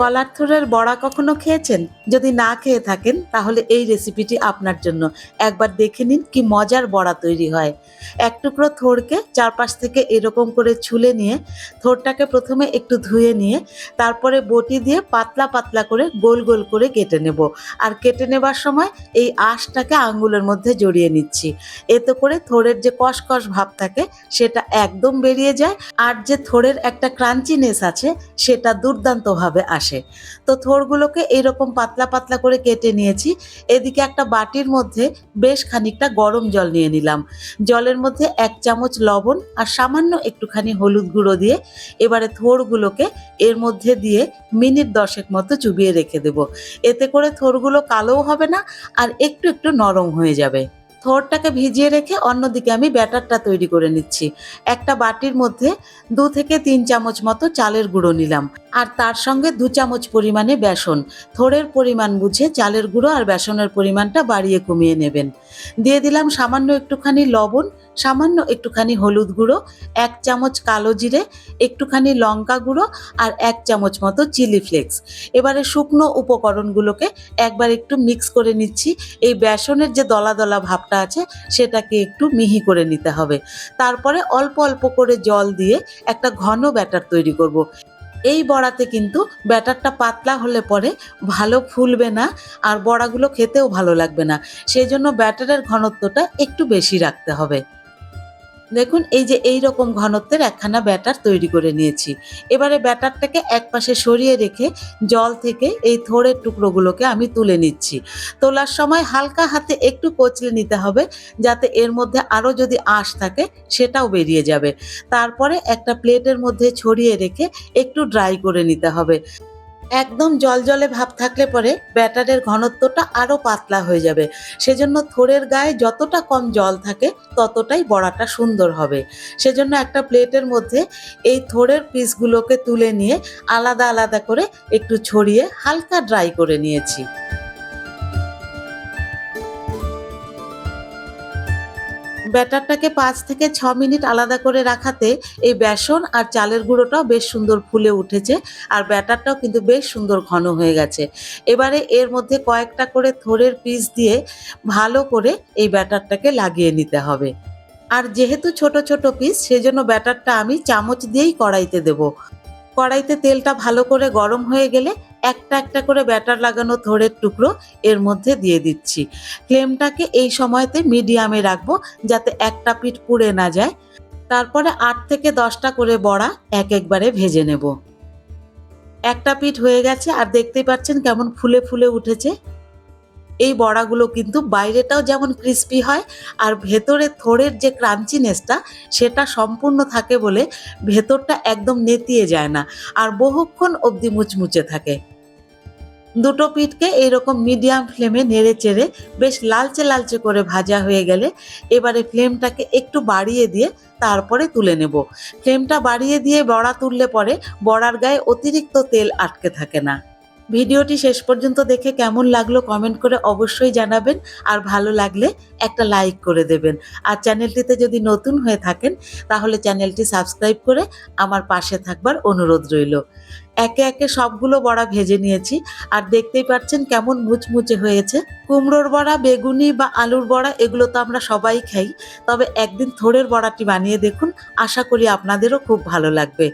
কলার থোরের বড়া কখনো খেয়েছেন? যদি না খেয়ে থাকেন, তাহলে এই রেসিপিটি আপনার জন্য। একবার দেখে নিন কি মজার বড়া তৈরি হয়। এক টুকরো থোড়কে চারপাশ থেকে এরকম করে ছুলে নিয়ে, থোড়টাকে প্রথমে একটু ধুয়ে নিয়ে, তারপরে বটি দিয়ে পাতলা পাতলা করে গোল গোল করে কেটে নেব। আর কেটে নেবার সময় এই আঁশটাকে আঙ্গুলের মধ্যে জড়িয়ে নিচ্ছি। এতে করে থোড়ের যে কসকস ভাব থাকে, সেটা একদম বেরিয়ে যায়। আর যে থোড়ের একটা ক্রাঞ্চিনেস আছে, সেটা দুর্দান্তভাবে আসে। তো থোড়গুলোকে এইরকম পাতলা পাতলা করে কেটে নিয়েছি। এদিকে একটা বাটির মধ্যে বেশ খানিকটা গরম জল নিয়ে নিলাম। জলের মধ্যে এক চামচ লবণ আর সামান্য একটুখানি হলুদ গুঁড়ো দিয়ে এবারে থোড়গুলোকে এর মধ্যে দিয়ে মিনিট দশেক মতো চুবিয়ে রেখে দেব। এতে করে থোড়গুলো কালোও হবে না আর একটু একটু নরম হয়ে যাবে। থোড়টাকে ভিজিয়ে রেখে অন্যদিকে আমি ব্যাটারটা তৈরি করে নিচ্ছি। একটা বাটির মধ্যে দু থেকে তিন চামচ মতো চালের গুঁড়ো নিলাম। আর তার সঙ্গে দু চামচ পরিমাণে বেসন। থোড়ের পরিমাণ বুঝে চালের গুঁড়ো আর বেসনের পরিমাণটা বাড়িয়ে কমিয়ে নেবেন। দিয়ে দিলাম সামান্য একটুখানি লবণ, সামান্য একটুখানি হলুদ গুঁড়ো, এক চামচ কালো জিরে, একটুখানি লঙ্কা গুঁড়ো আর এক চামচ মতো চিলি ফ্লেক্স। এবারে শুকনো উপকরণগুলোকে একবার একটু মিক্স করে নিচ্ছি। এই বেসনের যে দলা দলা ভাবটা আছে, সেটাকে একটু মিহি করে নিতে হবে। তারপরে অল্প অল্প করে জল দিয়ে একটা ঘন ব্যাটার তৈরি করব। এই বড়াতে কিন্তু ব্যাটারটা পাতলা হলে পরে ভালো ফুলবে না আর বড়াগুলো খেতেও ভালো লাগবে না। সেই জন্য ব্যাটারের ঘনত্বটা একটু বেশি রাখতে হবে। দেখুন, এই যে এই রকম ঘনত্বের একখানা ব্যাটার তৈরি করে নিয়েছি। এবারে ব্যাটারটাকে এক পাশে সরিয়ে রেখে জল থেকে এই থোড়ের টুকরোগুলোকে আমি তুলে নিচ্ছি। তোলার সময় হালকা হাতে একটু কচলে নিতে হবে, যাতে এর মধ্যে আরও যদি আঁশ থাকে, সেটাও বেরিয়ে যাবে। তারপরে একটা প্লেটের মধ্যে ছড়িয়ে রেখে একটু ড্রাই করে নিতে হবে। একদম জলজলে ভাব থাকলে পরে ব্যাটারের ঘনত্বটা আরও পাতলা হয়ে যাবে। সেজন্য থোরের গায়ে যতটা কম জল থাকে, ততটাই বড়াটা সুন্দর হবে। সেজন্য একটা প্লেটের মধ্যে এই থোরের পিসগুলোকে তুলে নিয়ে আলাদা আলাদা করে একটু ছড়িয়ে হালকা ড্রাই করে নিয়েছি। ব্যাটারটাকে পাঁচ থেকে ছ মিনিট আলাদা করে রাখাতে এই বেসন আর চালের গুঁড়োটাও বেশ সুন্দর ফুলে উঠেছে আর ব্যাটারটাও কিন্তু বেশ সুন্দর ঘন হয়ে গেছে। এবারে এর মধ্যে কয়েকটা করে থোড়ের পিস দিয়ে ভালো করে এই ব্যাটারটাকে লাগিয়ে নিতে হবে। আর যেহেতু ছোট ছোট পিস, সেজন্য ব্যাটারটা আমি চামচ দিয়েই কড়াইতে দেব। কড়াইতে তেলটা ভালো করে গরম হয়ে গেলে একটা একটা করে ব্যাটার লাগানো থোড়ের টুকরো এর মধ্যে দিয়ে দিচ্ছি। ফ্লেমটাকে এই সময়তে মিডিয়ামে রাখব যাতে একটা পিঠ পুড়ে না যায়। তারপরে আট থেকে দশটা করে বড়া এক একবারে ভেজে নেব। একটা পিঠ হয়ে গেছে আর দেখতেই পাচ্ছেন কেমন ফুলে ফুলে উঠেছে। এই বড়াগুলো কিন্তু বাইরেটাও যেমন ক্রিস্পি হয়, আর ভেতরে থোড়ের যে ক্রাঞ্চিনেসটা সেটা সম্পূর্ণ থাকে বলে ভেতরটা একদম নেতিয়ে যায় না, আর বহুক্ষণ অবধি মুচমুচে থাকে। দুটো পিঠকে এইরকম মিডিয়াম ফ্লেমে নেড়ে চেড়ে বেশ লালচে লালচে করে ভাজা হয়ে গেলে, এবারে ফ্লেমটাকে একটু বাড়িয়ে দিয়ে তারপরে তুলে নেব। ফ্লেমটা বাড়িয়ে দিয়ে বড়া তুললে পরে বড়ার গায়ে অতিরিক্ত তেল আটকে থাকে না। ভিডিওটি শেষ পর্যন্ত দেখে কেমন লাগল কমেন্ট করে অবশ্যই জানাবেন। আর ভালো লাগলে একটা লাইক করে দেবেন। আর চ্যানেলটিতে যদি নতুন হয়ে থাকেন, তাহলে চ্যানেলটি সাবস্ক্রাইব করে আমার পাশে থাকবার অনুরোধ রইল। একে একে সবগুলো বড়া ভেজে নিয়েছি। আর দেখতেই পাচ্ছেন কেমন মুচমুচে হয়েছে। কুমড়োর বড়া, বেগুনি বা আলুর বড়া, এগুলো তো আমরা সবাই খাই। তবে একদিন থোড়ের বড়াটি বানিয়ে দেখুন। আশা করি আপনাদেরও খুব ভালো লাগবে।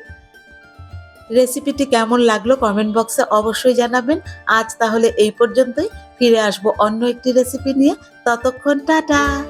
রেসিপিটি কেমন লাগল কমেন্ট বক্সে অবশ্যই জানাবেন। আজ তাহলে এই পর্যন্তই। ফিরে আসব অন্য একটি রেসিপি নিয়ে। ততক্ষণ টাটা!